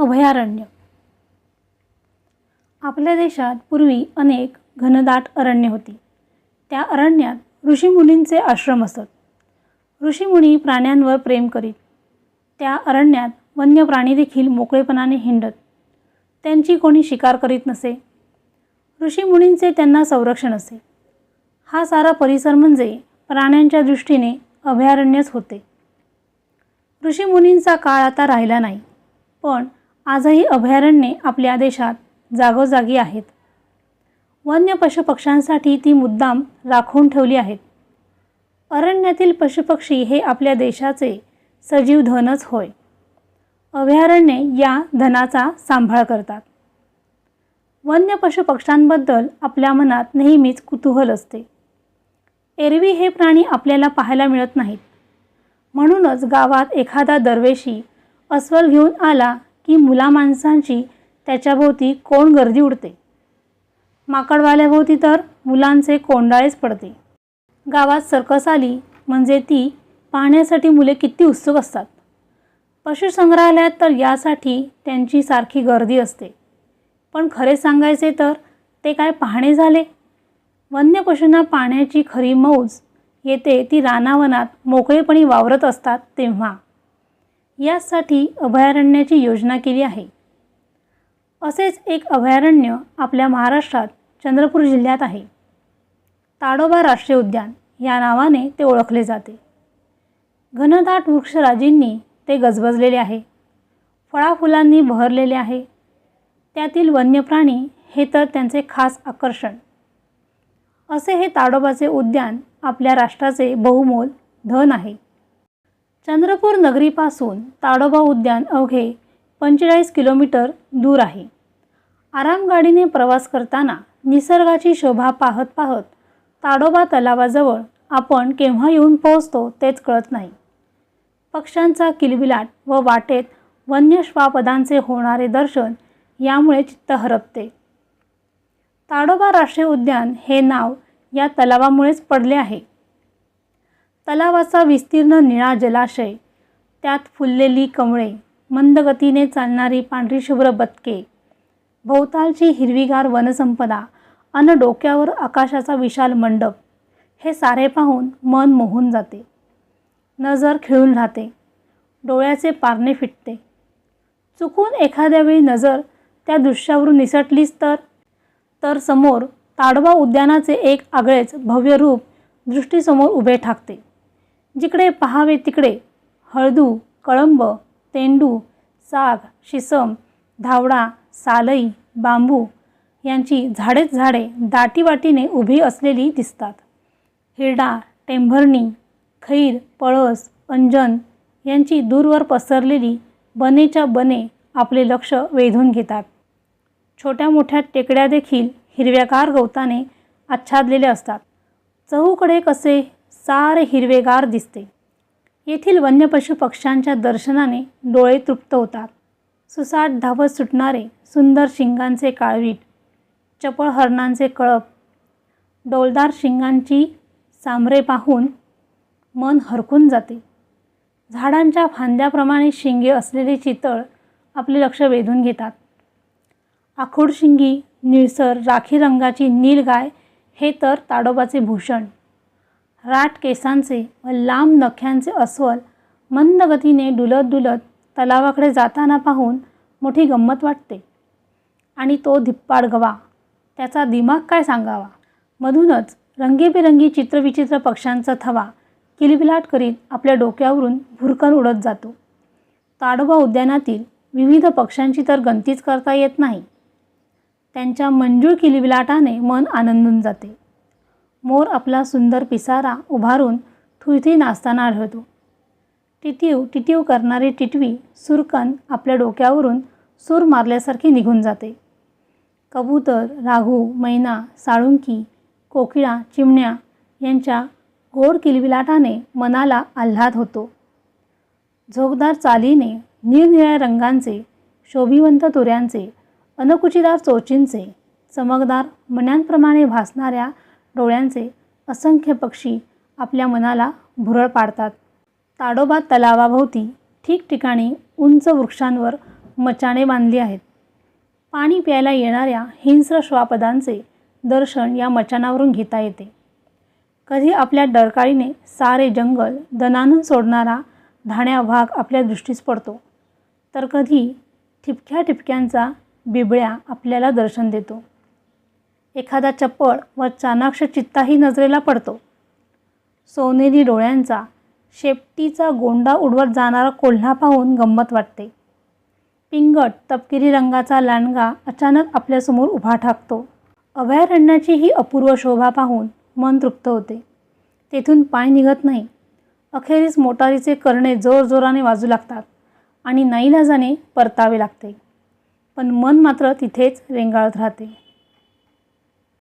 अभयारण्य. आपल्या देशात पूर्वी अनेक घनदाट अरण्य होती. त्या अरण्यात ऋषीमुनींचे आश्रम असत. ऋषीमुनी प्राण्यांवर प्रेम करीत त्या अरण्यात वन्य प्राणी देखील मोकळेपणाने हिंडत. त्यांची कोणी शिकार करीत नसे. ऋषीमुनींचे त्यांना संरक्षण असे. हा सारा परिसर म्हणजे प्राण्यांच्या दृष्टीने अभयारण्यच होते. ऋषीमुनींचा काळ आता राहिला नाही पण आजही अभयारण्ये आपल्या देशात जागोजागी आहेत. वन्य पशुपक्ष्यांसाठी ती मुद्दाम राखून ठेवली आहेत. अरण्यातील पशुपक्षी हे आपल्या देशाचे सजीव धनच होय. अभयारण्ये या धनाचा सांभाळ करतात. वन्य पशुपक्ष्यांबद्दल आपल्या मनात नेहमीच कुतूहल असते. एरवी हे प्राणी आपल्याला पाहायला मिळत नाहीत. म्हणूनच गावात एखादा दरवेशी अस्वल घेऊन आला की मुला माणसांची त्याच्याभोवती कोण गर्दी उडते? माकडवाल्याभोवती तर मुलांचे कोंडाळेच पडते. गावात सर्कस आली म्हणजे ती पाहण्यासाठी मुले किती उत्सुक असतात. पशुसंग्रहालयात तर यासाठी त्यांची सारखी गर्दी असते. पण खरे सांगायचे तर ते काय पाहणे झाले? वन्य पशूंना पाहण्याची खरी मौज येते ती रानावनात मोकळेपणी वावरत असतात तेव्हा. यासाठी अभयारण्याची योजना केली आहे. असेच एक अभयारण्य आपल्या महाराष्ट्रात चंद्रपूर जिल्ह्यात आहे. ताडोबा राष्ट्रीय उद्यान या नावाने ते ओळखले जाते. घनदाट वृक्षराजींनी ते गजबजलेले आहे. फळाफुलांनी बहरलेले आहे. त्यातील वन्य प्राणी हे तर त्यांचे खास आकर्षण. असे हे ताडोबाचे उद्यान आपल्या राष्ट्राचे बहुमोल धन आहे. चंद्रपूर नगरीपासून ताडोबा उद्यान अवघे पंचेचाळीस किलोमीटर दूर आहे. आरामगाडीने प्रवास करताना निसर्गाची शोभा पाहत पाहत ताडोबा तलावाजवळ आपण केव्हा येऊन पोहोचतो तेच कळत नाही. पक्ष्यांचा किलबिलाट व वाटेत वन्य श्वापदांचे होणारे दर्शन यामुळे चित्त हरपते. ताडोबा राष्ट्रीय उद्यान हे नाव या तलावामुळेच पडले आहे. तलावाचा विस्तीर्ण निळा जलाशय त्यात फुललेली कमळे मंदगतीने चालणारी पांढरी शुभ्र बदके भोवतालची हिरवीगार वनसंपदा अन डोक्यावर आकाशाचा विशाल मंडप हे सारे पाहून मन मोहून जाते. नजर खिळून राहते. डोळ्याचे पारणे फिटते. चुकून एखाद्या वेळी नजर त्या दृश्यावरून निसटलीच तर? तर समोर ताडवा उद्यानाचे एक आगळेच भव्य रूप दृष्टीसमोर उभे ठाकते. जिकडे पहावे तिकडे. हळदू कळंब तेंडू साग शिसम धावडा सालई बांबू यांची झाडेच झाडे दाटीवाटीने उभी असलेली दिसतात. हिरडा टेंभरणी खैर पळस अंजन यांची दूरवर पसरलेली बनेच्या बने आपले लक्ष वेधून घेतात. छोट्या मोठ्या टेकड्या देखील हिरव्यागार गवताने आच्छादलेले असतात. चहूकडे कसे सारे हिरवेगार दिसते. येथील वन्य पशु पक्ष्यांच्या दर्शनाने डोळे तृप्त होतात. सुसाट धावत सुटणारे सुंदर शिंगांचे काळवीट चपळ हरणांचे कळप डौलदार शिंगांची सांबरे पाहून मन हरकून जाते. झाडांच्या फांद्याप्रमाणे शिंगे असलेले चितळ आपले लक्ष वेधून घेतात. आखूड शिंगी निळसर राखी रंगाची नीलगाय हे तर ताडोबाचे भूषण. राट केसांचे व लांब नख्यांचे अस्वल मंद गतीने डुलत डुलत तलावाकडे जाताना पाहून मोठी गंमत वाटते. आणि तो धिप्पाड गवा त्याचा दिमाग काय सांगावा? मधूनच रंगीबेरंगी चित्रविचित्र पक्ष्यांचा थवा किलबिलाट करीत आपल्या डोक्यावरून भुरकन उडत जातो. ताडोबा उद्यानातील विविध पक्ष्यांची तर गंतीच करता येत नाही. त्यांच्या मंजूळ किलबिलाटाने मन आनंदून जाते. मोर आपला सुंदर पिसारा उभारून थुईथुई नाचताना आढळतो. टिटीव टिटीव करणारी टिटवी सुरकन आपल्या डोक्यावरून सूर मारल्यासारखी निघून जाते. कबूतर राघू मैना साळुंकी कोकिळा चिमण्या यांच्या गोड किलबिलाटाने मनाला आल्हाद होतो. झोकदार चालीने निरनिळ्या रंगांचे शोभिवंत तुऱ्यांचे अनकुचीदार चोचींचे चमकदार मण्यांप्रमाणे भासणाऱ्या डोळ्यांचे असंख्य पक्षी आपल्या मनाला भुरळ पाडतात. ताडोबा तलावाभोवती ठिकठिकाणी उंच वृक्षांवर मचाणे बांधली आहेत. पाणी प्यायला येणाऱ्या हिंस्र श्वापदांचे दर्शन या मचानावरून घेता येते. कधी आपल्या डरकाळीने सारे जंगल दणानून सोडणारा धाण्या वाघ आपल्या दृष्टीस पडतो तर कधी ठिपक्या ठिपक्यांचा बिबळ्या आपल्याला दर्शन देतो. एखादा चप्पळ व चाणाक्ष चित्ताही नजरेला पडतो. सोनेरी डोळ्यांचा शेपटीचा गोंडा उडवत जाणारा कोल्हा पाहून गंमत वाटते. पिंगट तपकिरी रंगाचा लांडगा अचानक आपल्यासमोर उभा ठाकतो. अभयारण्याची ही अपूर्व शोभा पाहून मन तृप्त होते. तेथून पाय निघत नाही. अखेरीस मोटारीचे करणे जोरजोराने वाजू लागतात आणि नाईलाजाने परतावे लागते. पण मन मात्र तिथेच रेंगाळत राहते.